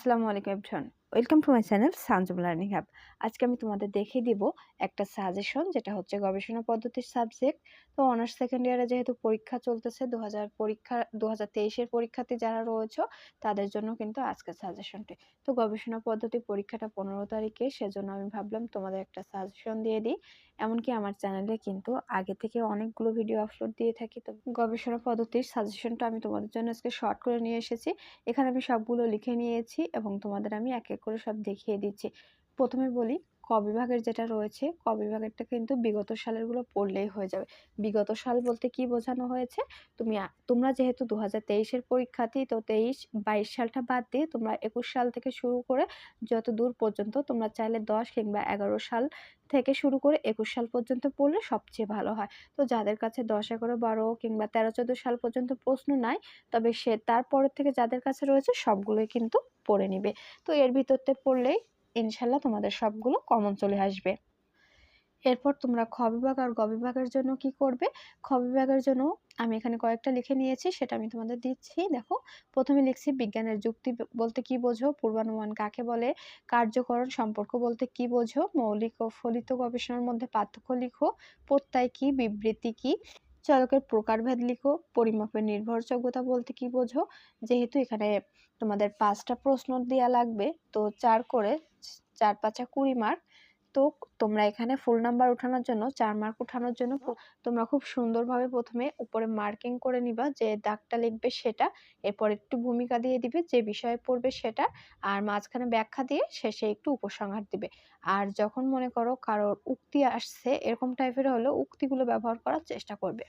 আসসালামু আলাইকুম everyone. Welcome to my channel Sanjum learning hub আজকে আমি তোমাদের দেখিয়ে দিব একটা সাজেশন, যেটা হচ্ছে গবেষণা পদ্ধতির সাবজেক্ট। তো অনার্স সেকেন্ড ইয়ারে যেহেতু পরীক্ষা চলতেছে দু হাজার পরীক্ষা দু হাজার তেইশের পরীক্ষার্থী যারা রয়েছে, তাদের জন্য কিন্তু আজকের সাজেশনটি। তো গবেষণা পদ্ধতি পরীক্ষাটা পনেরো তারিখে, সেজন্য আমি ভাবলাম তোমাদের একটা সাজেশন দিয়ে দিই। এমনকি আমার চ্যানেলে কিন্তু আগে থেকে অনেকগুলো ভিডিও আপলোড দিয়ে থাকি। তো গবেষণা পদ্ধতির সাজেশনটা আমি তোমাদের জন্য আজকে শর্ট করে নিয়ে এসেছি। এখানে আমি সবগুলো লিখে নিয়েছি এবং তোমাদের আমি এক এক করে সব দেখিয়ে দিচ্ছি। প্রথমে বলি ক বিভাগের যেটা রয়েছে, ক বিভাগেরটা কিন্তু বিগত সালেরগুলো পড়লেই হয়ে যাবে। বিগত সাল বলতে কি বোঝানো হয়েছে? তুমি তোমরা যেহেতু দু হাজার তেইশের পরীক্ষার্থী, তো তেইশ, বাইশ সালটা বাদ দিয়ে তোমরা একুশ সাল থেকে শুরু করে যত দূর পর্যন্ত তোমরা চাইলে দশ কিংবা এগারো সাল থেকে শুরু করে একুশ সাল পর্যন্ত পড়লে সবচেয়ে ভালো হয়। তো যাদের কাছে দশ, এগারো, বারো কিংবা তেরো, চোদ্দ সাল পর্যন্ত প্রশ্ন নাই, তবে সে তারপরের থেকে যাদের কাছে রয়েছে সবগুলোই কিন্তু পড়ে নিবে। তো এর ভিতরতে পড়লেই ইনশাল্লাহ তোমাদের সবগুলো কমন চলে আসবে। এরপর তোমরা খ বিভাগ আর গ বিভাগের জন্য কি করবে? খ বিভাগের জন্য আমি এখানে কয়েকটা লিখে নিয়েছি, সেটা আমি তোমাদের দিচ্ছি। দেখো, প্রথমে লিখছি বিজ্ঞানের যুক্তি বলতে কি বোঝো? পূর্বানুমান কাকে বলে? কার্যকরণ সম্পর্ক বলতে কি বোঝো? মৌলিক ও ফলিত গবেষণার মধ্যে পার্থক্য লিখো। প্রত্যয় কি? বিবৃতি কি? চলকের প্রকারভেদ লিখো, পরিমাপের নির্ভরযোগ্যতা বলতে কি বোঝো? যেহেতু এখানে তোমাদের পাঁচটা প্রশ্ন দেওয়া লাগবে, তো চার করে, চার পাঁচা কুড়ি মার্ক তো তোমরা এখানে ফুল নাম্বার ওঠানোর জন্য, চার মার্ক ওঠানোর জন্য তোমরা খুব সুন্দরভাবে প্রথমে উপরে মার্কিং করে নিবা, যে দাগটা লিখবে সেটা, এরপর একটু ভূমিকা দিয়ে দিবে, যে বিষয়ে পড়বে সেটা, আর মাঝখানে ব্যাখ্যা দিয়ে শেষে একটু উপসংহার দিবে। আর যখন মনে করো কারোর উক্তি আসছে, এরকম টাইপের হলে উক্তিগুলো ব্যবহার করার চেষ্টা করবে।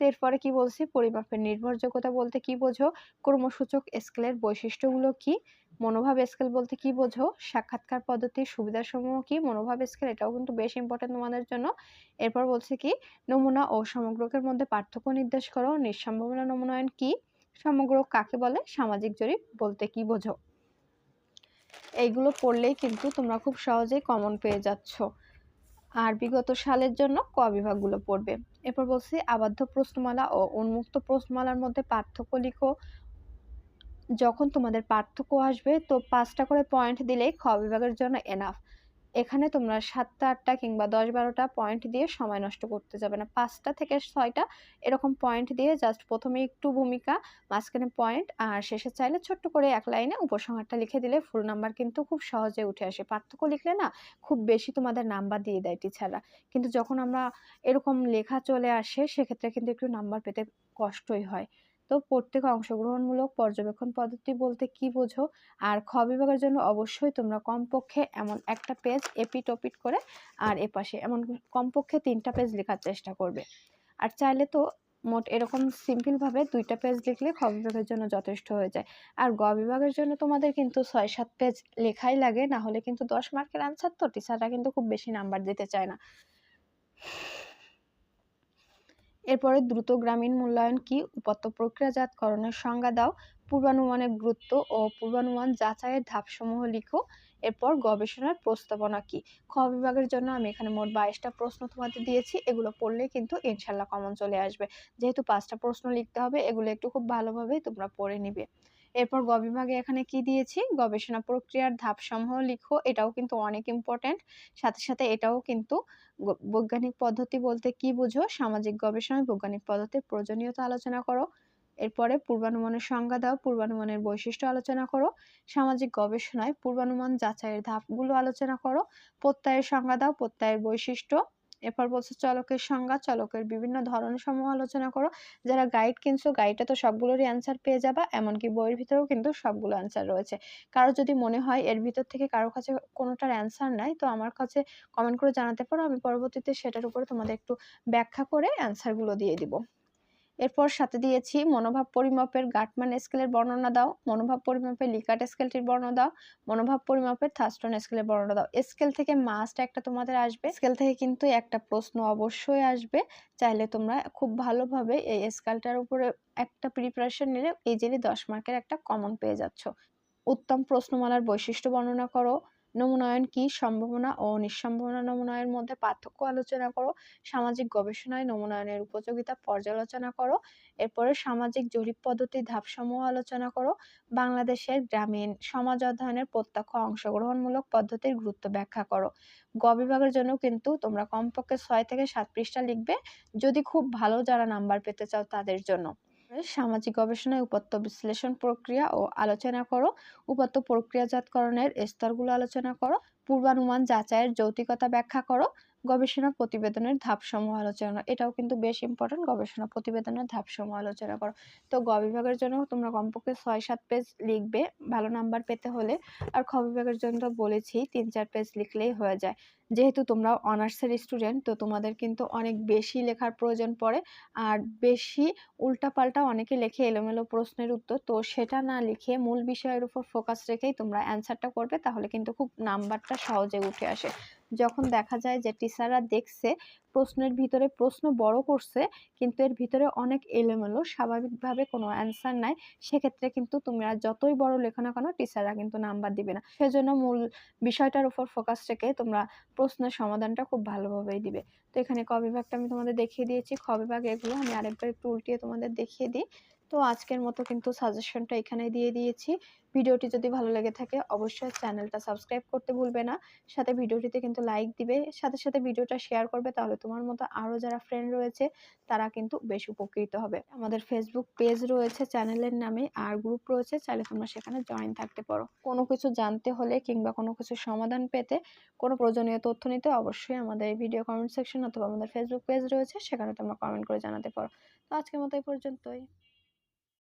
তো এরপরে কি বলছি? পরিমাপের নির্ভরযোগ্যতা বলতে কি বোঝো? ক্রমসূচক স্কেলের বৈশিষ্ট্যগুলো কি? মনোভাব স্কেল বলতে কি বোঝো? সাক্ষাৎকার পদ্ধতির সুবিধাসমূহ কি? মনোভাব স্কেল এটাও কিন্তু বেশ ইম্পর্টেন্ট তোমাদের জন্য। এরপর বলছে কি, নমুনা ও সমগ্রকের মধ্যে পার্থক্য নির্দেশ করো। নিঃসম্ভাবনা নমুনায়ন কি? সমগ্র কাকে বলে? সামাজিক জরিপ বলতে কি বোঝো? এইগুলো পড়লেই কিন্তু তোমরা খুব সহজেই কমন পেয়ে যাচ্ছ। আর বিগত সালের জন্য ক বিভাগগুলো পড়বে? এরপর বলছি, আবদ্ধ প্রশ্নমালা ও উন্মুক্ত প্রশ্নমালার মধ্যে পার্থক্য লিখো। যখন তোমাদের পার্থক্য আসবে, তো পাঁচটা করে পয়েন্ট দিলেই খ বিভাগের জন্য এনাফ এখানে তোমরা সাতটা, আটটা কিংবা দশ বারোটা পয়েন্ট দিয়ে সময় নষ্ট করতে যাবে না। পাঁচটা থেকে ছয়টা এরকম পয়েন্ট দিয়ে জাস্ট প্রথমে একটু ভূমিকা, মাঝখানে পয়েন্ট আর শেষে চাইলে ছোট্ট করে এক লাইনে উপসংহারটা লিখে দিলে ফুল নাম্বার কিন্তু খুব সহজে উঠে আসে। পার্থক্য লিখলে না খুব বেশি তোমাদের নাম্বার দিয়ে দেয় টিচাররা কিন্তু যখন আমরা এরকম লেখা চলে আসে, সেক্ষেত্রে কিন্তু একটু নাম্বার পেতে কষ্টই হয়। তো প্রত্যেক অংশগ্রহণমূলক পর্যবেক্ষণ পদ্ধতি বলতে কি বোঝো? আর খ বিভাগের জন্য অবশ্যই তোমরা কমপক্ষে এমন একটা পেজ এপিট ওপিট করে আর এপাশে এমন কমপক্ষে তিনটা পেজ লেখার চেষ্টা করবে। আর চাইলে তো মোট এরকম সিম্পলভাবে দুইটা পেজ লিখলে খ বিভাগের জন্য যথেষ্ট হয়ে যায়। আর গ বিভাগের জন্য তোমাদের কিন্তু ছয় সাত পেজ লেখাই লাগে, না হলে কিন্তু দশ মার্কের আনসার তো টিচাররা কিন্তু খুব বেশি নাম্বার দিতে চায় না। এরপরে দ্রুত গ্রামীণ মূল্যায়ন কি? উপাত্ত প্রক্রিয়াজাতকরণের সংজ্ঞা দাও। পূর্বানুমানের গুরুত্ব ও পূর্বানুমান যাচাইয়ের ধাপসমূহ লিখো। এরপর গবেষণার প্রস্তাবনা কি? খ বিভাগের জন্য আমি এখানে মোট বাইশটা প্রশ্ন তোমাদের দিয়েছি। এগুলো পড়লে কিন্তু ইনশাল্লাহ কমন চলে আসবে। যেহেতু পাঁচটা প্রশ্ন লিখতে হবে, এগুলো একটু খুব ভালোভাবেই তোমরা পড়ে নিবে। এরপর গ বিভাগে এখানে কি দিয়েছি? গবেষণা প্রক্রিয়ার ধাপসমূহ লিখো, এটাও কিন্তু অনেক ইম্পর্টেন্ট সাথে সাথে এটাও কিন্তু বৈজ্ঞানিক পদ্ধতি বলতে কি বুঝো? সামাজিক গবেষণায় বৈজ্ঞানিক পদ্ধতির প্রয়োজনীয়তা আলোচনা করো। এরপরে পূর্বানুমানের সংজ্ঞা দাও, পূর্বানুমানের বৈশিষ্ট্য আলোচনা করো। সামাজিক গবেষণায় পূর্বানুমান যাচাইয়ের ধাপগুলো আলোচনা করো। প্রত্যয়ের সংজ্ঞা দাও, প্রত্যয়ের বৈশিষ্ট্য। এরপর বলছে চলকের সংজ্ঞা, চলকের বিভিন্ন ধরন সমূহ আলোচনা করো। যারা গাইড কিনছো গাইডে তো সবগুলোরই অ্যান্সার পেয়ে যাবা, এমনকি বইয়ের ভিতরেও কিন্তু সবগুলো অ্যান্সার রয়েছে। কারও যদি মনে হয় এর ভিতর থেকে কারও কাছে কোনোটার অ্যান্সার নাই, তো আমার কাছে কমেন্ট করে জানাতে পারো, আমি পরবর্তীতে সেটার উপরে তোমাদের একটু ব্যাখ্যা করে অ্যান্সারগুলো দিয়ে দিব। এরপর সাথে দিয়েছি মনোভাব পরিমাপের গাটমান স্কেলের বর্ণনা দাও, মনোভাব পরিমাপের লিকাট স্কেলটির বর্ণনা দাও, মনোভাব পরিমাপের থাস্টন স্কেলের বর্ণনা দাও। স্কেল থেকে মাস্ট একটা তোমাদের আসবে। স্কেল থেকে কিন্তু একটা প্রশ্ন অবশ্যই আসবে। চাইলে তোমরা খুব ভালোভাবে এই স্কেলটার উপরে একটা প্রিপারেশন নিলে ইজিলি দশ মার্কের একটা কমন পেয়ে যাচ্ছ। উত্তম প্রশ্নমালার বৈশিষ্ট্য বর্ণনা করো। নমুনায়ন কি সম্ভাবনা ও নিঃসম্ভাবনা নমুনায়নের মধ্যে পার্থক্য আলোচনা করো। সামাজিক গবেষণায় নমুনায়নের উপযোগিতা পর্যালোচনা করো। এরপরে সামাজিক জরিপ পদ্ধতির ধাপসমূহ আলোচনা করো। বাংলাদেশের গ্রামীণ সমাজ অধ্যয়নের প্রত্যক্ষ অংশগ্রহণমূলক পদ্ধতির গুরুত্ব ব্যাখ্যা করো। গ বিভাগের জন্য কিন্তু তোমরা কমপক্ষে ছয় থেকে সাত পৃষ্ঠা লিখবে। যদি খুব ভালো যারা নাম্বার পেতে চাও তাদের জন্য। সামাজিক গবেষণায় উপাত্ত বিশ্লেষণ প্রক্রিয়া ও আলোচনা করো। উপাত্ত প্রক্রিয়াজাতকরণের স্তরগুলো আলোচনা করো। পূর্বানুমান যাচাইয়ের যৌতিকতা ব্যাখ্যা করো। গবেষণা প্রতিবেদনের ধাপসমূহ আলোচনা, এটাও কিন্তু বেশ ইম্পর্টেন্ট গবেষণা প্রতিবেদনের ধাপসমূহ আলোচনা করো। তো গ বিভাগের জন্য তোমরা কমপক্ষে ছয় সাত পেজ লিখবে, ভালো নাম্বার পেতে হলে। আর খ বিভাগের জন্য তো বলেছি তিন চার পেজ লিখলেই হয়ে যায়। যেহেতু তোমরা অনার্সের স্টুডেন্ট তো তোমাদের কিন্তু অনেক বেশি লেখার প্রয়োজন পড়ে। আর বেশি উল্টাপাল্টা অনেকে লেখে এলোমেলো প্রশ্নের উত্তর, তো সেটা না লিখে মূল বিষয়ের উপর ফোকাস রেখেই তোমরা অ্যান্সারটা করবে, তাহলে কিন্তু খুব নাম্বারটা সহজে উঠে আসে। যখন দেখা যায় যে টিচাররা দেখছে প্রশ্নের ভিতরে প্রশ্ন বড় করছে, কিন্তু এর ভিতরে অনেক এলোমেলো, স্বাভাবিকভাবে কোনো অ্যান্সার নাই, সেক্ষেত্রে কিন্তু তোমরা যতই বড় লেখো না কেন টিচাররা কিন্তু নাম্বার দিবে না। সেজন্য মূল বিষয়টার উপর ফোকাস রেখে তোমরা প্রশ্নের সমাধানটা খুব ভালোভাবেই দিবে। তো এখানে ক বিভাগটা আমি তোমাদের দেখিয়ে দিয়েছি। খ বিভাগ এগুলো আমি আরেকবার একটু উল্টিয়ে তোমাদের দেখিয়ে দিই। তো আজকের মতো কিন্তু সাজেশনটা এখানে দিয়ে দিয়েছি। ভিডিওটি যদি ভালো লেগে থাকে অবশ্যই চ্যানেলটা সাবস্ক্রাইব করতে ভুলবে না। সাথে ভিডিওটিতে কিন্তু লাইক দিবে। সাথে সাথে ভিডিওটা শেয়ার করবে তাহলে তোমার মতো আরও যারা ফ্রেন্ড রয়েছে, তারা কিন্তু বেশ উপকৃত হবে। আমাদের ফেসবুক পেজ রয়েছে চ্যানেলের নামে আর গ্রুপ রয়েছে। চাইলে তোমরা সেখানে জয়েন থাকতে পারো। কোনো কিছু জানতে হলে কিংবা কোনো কিছু সমাধান পেতে, কোনো প্রয়োজনীয় তথ্য নিতে অবশ্যই আমাদের ভিডিও কমেন্ট সেকশন অথবা আমাদের ফেসবুক পেজ রয়েছে, সেখানে তোমরা কমেন্ট করে জানাতে পারো। তো আজকের মতো এই পর্যন্তই।